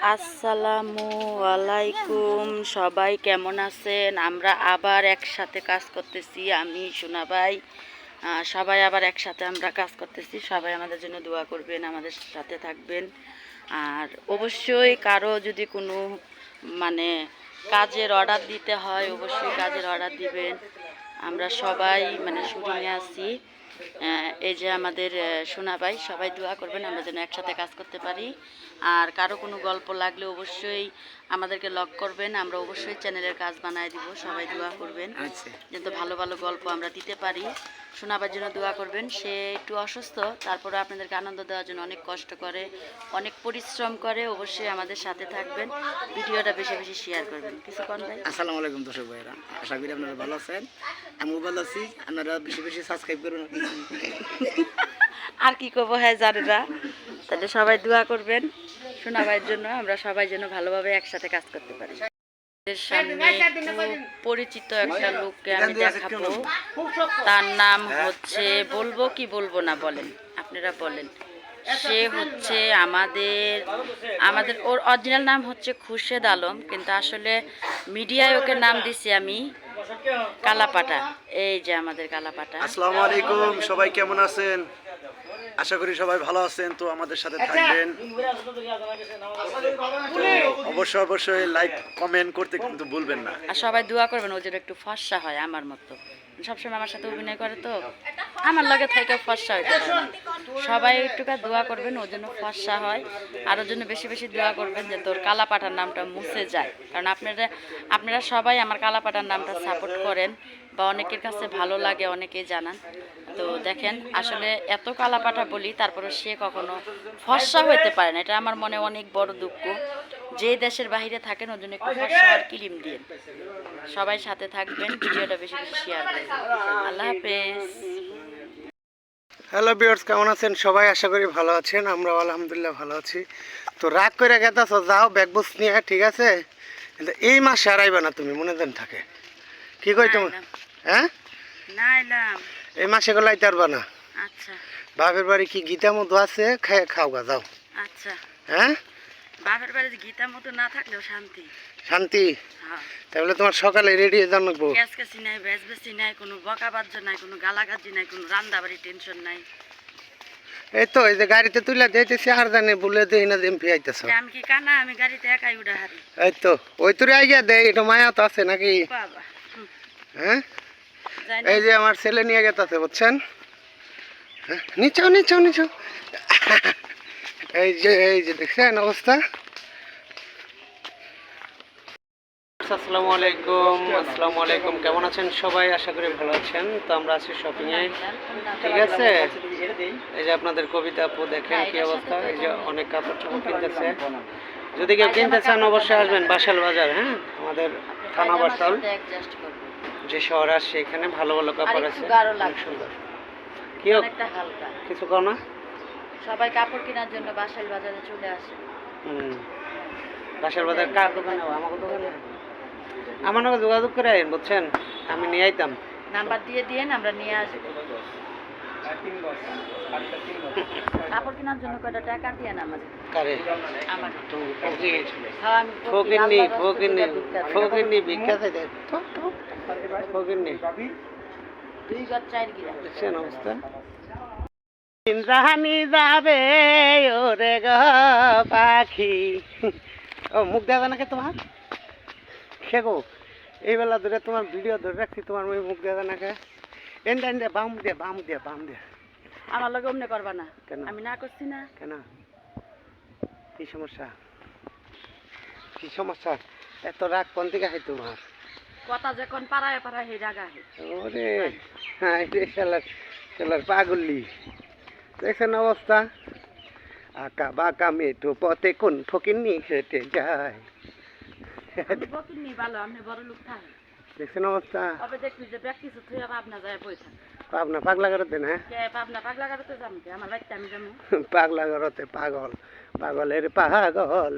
আসসালামু আলাইকুম। সবাই কেমন আছেন? আমরা আবার একসাথে কাজ করতেছি, আমি, সোনা ভাই। সবাই আবার একসাথে আমরা কাজ করতেছি। সবাই আমাদের জন্য দোয়া করবেন, আমাদের সাথে থাকবেন। আর অবশ্যই কারও যদি কোনো মানে কাজের অর্ডার দিতে হয়, অবশ্যই কাজের অর্ডার দিবেন। আমরা সবাই মানে শুটিংয়ে আছি। এই যে আমাদের সোনা ভাই সবাই দোয়া করবেন আমরা যেন একসাথে কাজ করতে পারি। আর কারও কোনো গল্প লাগলে অবশ্যই আমাদেরকে লক করবেন আমরা অবশ্যই চ্যানেলের কাজ বানায় দিব সবাই দোয়া করবেন। আচ্ছা। যাতে ভালো ভালো গল্প আমরা দিতে পারি। শোনাবার জন্য দোয়া করবেন। সে একটু অসুস্থ তারপরে আপনাদেরকে আনন্দ দেওয়ার জন্য অনেক কষ্ট করে অনেক পরিশ্রম করে অবশ্যই আমাদের সাথে থাকবেন। ভিডিওটা বেশি বেশি শেয়ার করবেন। কিছু কন ভাই। আসসালামু আলাইকুম দর্শক ভাইরা আশা করি আপনারা ভালো আছেন। আমিও ভালো আছি। আপনারা বেশি বেশি সাবস্ক্রাইব করুন। আর কি করব হ্যাঁ জানে না তাহলে সবাই দোয়া করবেন। শোনাবার জন্য আমরা সবাই যেন ভালোভাবে একসাথে কাজ করতে পারি। পরিচিত একটা লোককে আমি দেখাবো। তার নাম হচ্ছে বলব কি বলব না বলেন? আপনারা বলেন। সে হচ্ছে আমাদের আমাদের ওর অরিজিনাল নাম হচ্ছে খুরশেদ আলম কিন্তু আসলে মিডিয়ায় ওকে নাম দিছি আমি কালাপাটা। এই যে আমাদের কালাপাটা। আসসালামু আলাইকুম সবাই কেমন আছেন? আশা করি সবাই ভালো আছেন তো আমাদের সাথে থাকবেন। অবশ্যই অবশ্যই লাইক কমেন্ট করতে কিন্তু ভুলবেন না। আর সবাই দোয়া করবেন ও যেন একটু ফর্সা হয় আমার মতো। সবসময় আমার সাথে অভিনয় করে তো, আমার লগে থেকে ফর্সা হয়। সবাই একটুকা দোয়া করবেন ও জন্য ফর্সা হয়। আর ওর জন্য বেশি বেশি দোয়া করবেন যে তোর কালাপাটার নামটা মুছে যায়। কারণ আপনারা আপনারা সবাই আমার কালাপাটার নামটা সাপোর্ট করেন বা অনেকের কাছে ভালো লাগে, অনেকেই জানান। তো দেখেন, আসলে এত কালাপাটা বলি তারপরে সে কখনো ফর্সা হইতে পারে না। এটা আমার মনে অনেক বড় দুঃখ। যে দেশের বাইরে থাকেন ওর জন্য একটু ফর্সা আর কিলিম দিয়ে। সবাই সাথে থাকবেন ভিডিওটা বেশি বেশি শেয়ার করবেন। আল্লাহ হাফেজ। হ্যালো বিয়ার্স কেমন আছেন? সবাই আশা করি ভালো আছেন আমরা আলহামদুলিল্লাহ ভালো আছি। তো রাগ করে গেতাছ যাও ব্যাগ বুস নিয়ে ঠিক আছে? কিন্তু এই মাসে আর আইবা না তুমি মনে দেন থাকে। কি কই তোমার না, হ্যাঁ? না এই মাসে গুলো আইতে পারবা না। আচ্ছা। বাপের বাড়ি কি গীতা মতো আছে? খাই খাও গা যাও। আচ্ছা। হ্যাঁ? বাপের বাড়িতে গীতা মতো না থাকলেও শান্তি। শান্তি? হ্যাঁ। তাহলে তোমার সকালে রেডি জানাব গ্যাস কাছি নাই ভেজ বেশি নাই কোনো বকা বাজ্য নাই কোনো গালাগাজি নাই কোনো রান্না বাড়ি টেনশন নাই। এই তো এই যে গাড়িতে তুলে দিতেছি আর জানে বলে দেই না দেম ফিয়াইতেছ আমি কি কানা? আমি গাড়িতে একাই উঠে হারি এই তো ওই তোরে আইয়া দে এটা মায়া তো আছে নাকি? বাবা। হ্যাঁ? এই যে আমার ছেলে নিয়ে গেছে বুঝছেন? হ্যাঁ, নিচাও নিচাও নিচাও এই যে এই যে দেখছেন অবস্থা? আসসালামু আলাইকুম আসসালামু আলাইকুম। কেমন আছেন সবাই? আশা করি ভালো আছেন। তো আমরা আছি শপিংয়ে ঠিক আছে? এই যে আপনাদের কবিতা আপু দেখেন কি অবস্থা। এই যে অনেক কাপড় চোপড় কিনতেছে। যদি কেউ কিনতে চান অবশ্যই আসবেন বাসাল বাজার হ্যাঁ? আমাদের থানা বাসাল। যে শহর আছে এখানে ভালো ভালো কাপড় আছে। অনেক সুন্দর। কি হোক কিছু কর না? সবাই কাপড় কেনার জন্য বাসাইল বাজারে চলে আসে। হুম। বাজার কার দোকানে? আমাকে দোকানে আমার নাকি যোগাযোগ করে আইন বুঝছেন? আমি নিয়ে আইতাম। নাম্বার দিয়ে দিয়েন আমরা নিয়ে আসব কাপড় কেনার জন্য কয়টা টাকা দিয়ে না আমাদের? কারে? আমার। হ্যাঁ, দুই গজ চার গিরা। দেখছেন অবস্থা? রাহানি যাবে ওরে গ পাখি। ও মুখ দেখা নাকি তোমার? খেগো এই বেলা ধরে তোমার ভিডিও ধরে রাখছি তোমার ওই মুখ দেখা নাকি? এনটা এনটা বাম দিয়ে বাম দিয়ে বাম দিয়ে আমার লগে অমনে করবা না। কেন? আমি না করছি না। কেন? কি সমস্যা? কি সমস্যা? এত রাগ কোন থেকে হয় তোমার? কথা যখন পাড়ায় পাড়ায় হে জায়গা ওরে হ্যাঁ এটা খেলার খেলার পাগলি। দেখছেন অবস্থা। আঁকা বাঁকা মেটু পথে কোন ফকিরনি হেঁটে যায়। দেখছেন অবস্থা। পাবনা পাগলা করতে না? পাগলা পাগলা করতে পাগলের পাগল।